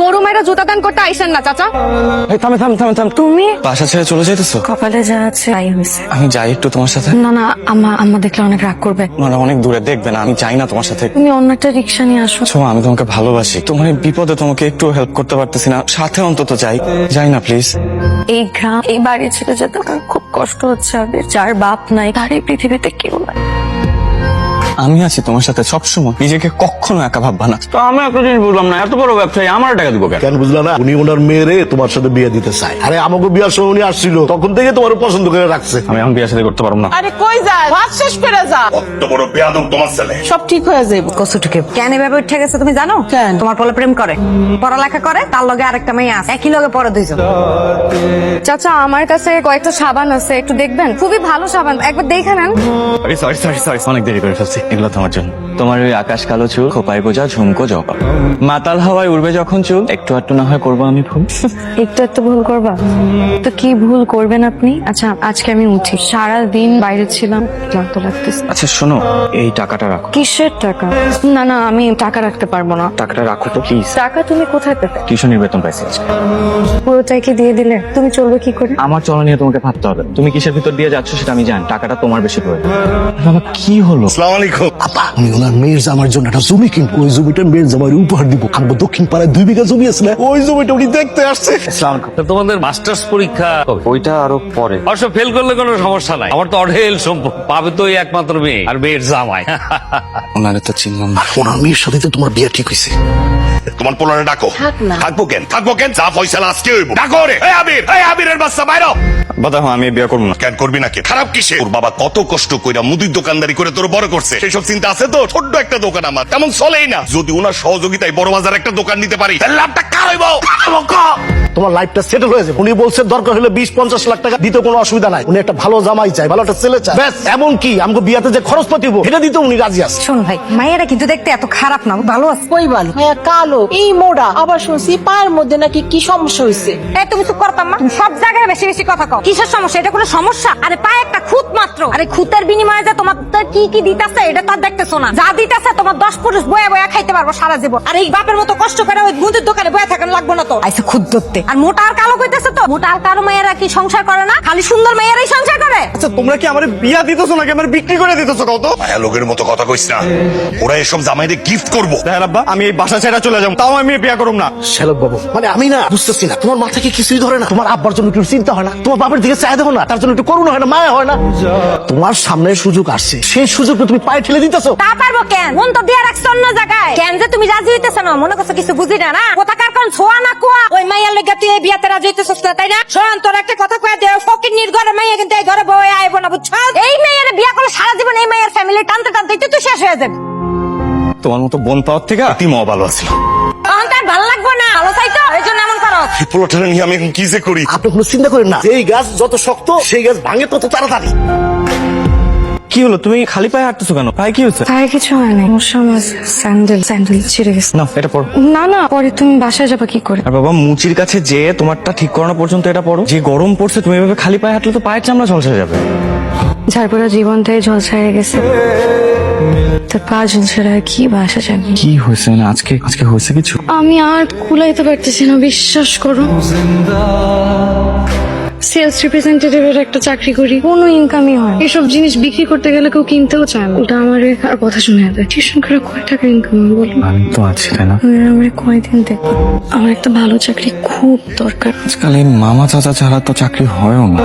গরু মেয়েরা জুতা দান করতে আইসেন না চাচা। এই থামে থাম থাম থাম। তুমি? বাসা ছেড়ে চলে যাইতেছো? কপালে যা আছে তাই হয়েছে আমি যাই একটু তোমার সাথে। না না আম্মা আম্মা দেখলে অনেক রাগ করবে। মানে অনেক দূরে দেখবে না আমি চাই না তোমার সাথে। তুমি অন্য একটা রিক্সা নিয়ে আসো। আমি তোমাকে ভালোবাসি। তোমার এই বিপদে তোমাকে একটু হেল্প করতে পারতেছি না। সাথে অন্তত যাই। যাই না প্লিজ এই গ্রাম এই বাড়ি ছেড়ে যেতে আমার খুব কষ্ট হচ্ছে আবির যার বাপ নাই তার এই পৃথিবীতে কেউ নাই। আমি আছি তোমার সাথে সবসময়। নিজেকে কখনো একা ভাববা না। তো আমি একটা জিনিস বুঝলাম না এত বড় ব্যবসায়ী আমার টাকা দিব কেন? কেন বুঝলা না? উনি ওনার মেয়েরে তোমার সাথে বিয়ে দিতে চায়। আরে আমাকে বিয়ার সময় উনি আসছিল তখন থেকে তোমার পছন্দ করে রাখছে। আমি এখন বিয়ে সাথে করতে পারব না। আরে কই যা? ভাত শেষ করে যা। কত বড় বেয়াদব তোমার ছেলে। সব ঠিক হয়ে যাবে কসুটুকে কেন এভাবে উঠে গেছে তুমি জানো? কেন? তোমার পলে প্রেম করে। পড়ালেখা করে তার লগে আরেকটা মেয়ে আছে। একই লগে পড়ে দুইজন। চাচা আমার কাছে কয়েকটা সাবান আছে একটু দেখবেন? খুবই ভালো সাবান। একবার দেখে নেন। সরি সরি সরি সরি অনেক দেরি করে ফেলছি। এগুলো তোমার জন্য। তোমার ওই আকাশ কালো চুল খোপায় গোজা ঝুমকো জবা। মাতাল হাওয়ায় উড়বে যখন চুল একটু আটটু না হয় করব আমি ভুল। একটু একটু ভুল করবা? তো কি ভুল করবেন আপনি? আচ্ছা আজকে আমি উঠি। সারা দিন বাইরে ছিলাম ক্লান্ত লাগতেছে। আচ্ছা শোনো এই টাকাটা রাখো। কিসের টাকা? না না আমি টাকা রাখতে পারব না। টাকাটা রাখো তো প্লিজ টাকা তুমি কোথায় পেতে টিউশনের বেতন পাইছি আজকে। পুরোটাই কি দিয়ে দিলে? তুমি চলবে কি করে? আমার চলা নিয়ে তোমাকে ভাবতে হবে। তুমি কিসের ভিতর দিয়ে যাচ্ছ সেটা আমি জানি টাকাটা তোমার বেশি প্রয়োজন। বাবা কি হলো? আসসালামু আলাইকুম। আপা আমি ওনার মেয়ের জামার জন্য একটা জমি কিনবো। ওই জমিটা মেয়ের জামাই উপহার দিব। আমগো দক্ষিণ পাড়ায় দুই বিঘা জমি আছে না? ওই জমিটা উনি দেখতে আসছে। তোমাদের মাস্টার্স পরীক্ষা ওইটা আরও পরে। অবশ্য ফেল করলে কোনো সমস্যা নাই। আমার তো অঢেল সম্পদ পাবে তো ওই একমাত্র মেয়ে। আর মেয়ের জামাই। ওনারে তো চিনলাম না। ওনার মেয়ের সাথে তো তোমার বিয়ে ঠিক হয়েছে। তোমার পোলারে ডাকো। থাকব কেন? থাকব কেন? যা ফয়সালা আজকে হইব। ডাকো রে এই আবির এই আবিরের বাচ্চা বাইরো বাদা আমি বিয়ে করব না। কেন করবি না কেন? খারাপ কিসে তোর বাবা কত কষ্ট কইরা মুদির দোকানদারি করে তোর বড় করছে। সেসব চিন্তা আছে তো? ছোট্ট একটা দোকান আমার। তেমন চলেই না। যদি ওনার সহযোগিতায় বড় বাজার একটা দোকান নিতে পারি তাহলে লাভটা কার হইব? তোমার লাইফটা সেটেল হয়ে যাবে। উনি বলছে দরকার হলে বিশ পঞ্চাশ লাখ টাকা দিতে কোনো অসুবিধা নাই। উনি একটা ভালো জামাই চাই ভালো একটা ছেলে চাই ব্যাস এমন কি? আমাকে বিয়াতে যে খরচ পাতি হব এটা দিতে উনি রাজি আছে। শোন ভাই মায়েরা কিন্তু দেখতে এত খারাপ না ভালো আছে। কই ভালো হ্যাঁ কালো এই মোড়া আবার শুনছি পায়ের মধ্যে নাকি কি সমস্যা হয়েছে তুমি চুপ করতাম না। তুমি সব জায়গায় বেশি বেশি কথা কও। কিসের সমস্যা? এটা কোনো সমস্যা? আরে পায়ে একটা খুঁত মাত্র। আরে খুঁতের বিনিময়ে যে তোমার তো কি কি দিতাছে এটা তো দেখতেছো না। যা দিতাছে তোমার দশ পুরুষ বয়ে বয়ে খাইতে পারব সারা জীবন। আর এই বাপের মতো কষ্ট করে ওই মুদির দোকানে বয়ে থাকানো লাগবো না তো। আইসে খুদ ধরতে আর মোটা আর কালো কইতেছে তো? মোটা আর কালো মেয়েরা কি সংসার করে না? খালি সুন্দর মেয়েরাই সংসার করে? আচ্ছা তোমরা কি আমার বিয়া দিতেছো নাকি? আমার বিক্রি করে দিতেছো কত লোকের মতো কথা কইস না। ওরা এসব জামাইরে গিফট করব। আব্বা আমি এই বাসা ছেড়ে চলে যাব। তাও আমি বিয়ে করব না। শ্যালক বাবু মানে আমি না বুঝতেছি না। তোমার মাথা কি কিছুই ধরে না? তোমার আব্বার জন্য একটু চিন্তা হয় না? তোমার বাবার দিকে চাই দেবো না তার জন্য একটু করুণা হয় না মায়া হয় না? তোমার সামনে সুযোগ আসছে। সেই সুযোগটা তুমি পায়ে ঠেলে দিতেছো। তা পারব কেন? মন তো দিয়ে রাখছো অন্য জায়গায়। কেন যে তুমি রাজি হইতেছ না? মনে করছ কিছু বুঝি না না? কোথাকার কোন ছোয়া না কুয়া? ওই মাইয়ার লেগে তুই এই বিয়াতে রাজি হইতেছস না তাই না? শোন তোর একটা কথা কয়ে দে ফকির নির্ঘরে মাইয়া কিন্তু এই ঘরে বয়ে আইবো না বুঝছ? এই মেয়ের বিয়া করলে সারা জীবন এই মেয়ের ফ্যামিলি টানতে টানতে তুই তো শেষ হয়ে যাবে। তোমার মতো বোন পাওয়ার থেকে তিম ভালো আছে এই পোলাটারে নিয়ে আমি এখন কি যে করি? আপনি কোনো চিন্তা করেন না। এই গাছ যত শক্ত সেই গাছ ভাঙে তত তাড়াতাড়ি। কি হলো? তুমি খালি পায়ে হাঁটতেছো কেন? পায়ে কি হচ্ছে তাই কিছু হয় না সমস্যা আমার স্যান্ডেল স্যান্ডেল ছিঁড়ে গেছে। না এটা পড়ো। না না পরে তুমি বাসায় যাবা কি করে? আর বাবা মুচির কাছে যে তোমারটা ঠিক করানো পর্যন্ত এটা পড়ো। যে গরম পড়ছে তুমি এভাবে খালি পায়ে হাঁটলে তো পায়ের চামড়া ঝলসে যাবে। যার পুরো জীবনটাই ঝলসা হয়ে গেছে। তার ঝলসে আর কি বাসা যাবে কি হয়েছে না আজকে আজকে হয়েছে কিছু? আমি আর কুলাইতে পারতেছি না বিশ্বাস করো। সেলস রিপ্রেজেন্টেটিভের একটা চাকরি করি কোনো ইনকামই হয় এসব জিনিস বিক্রি করতে গেলে কেউ কিনতেও চায় না। ওটা আমার আর কথা শুনে দেয় টিউশন করে কয় টাকা ইনকাম বলো? আমি তো আছি তাই না? আমার কয়দিন দেখো আমার একটা ভালো চাকরি খুব দরকার। আজকাল এই মামা চাচা ছাড়া তো চাকরি হয়ও না।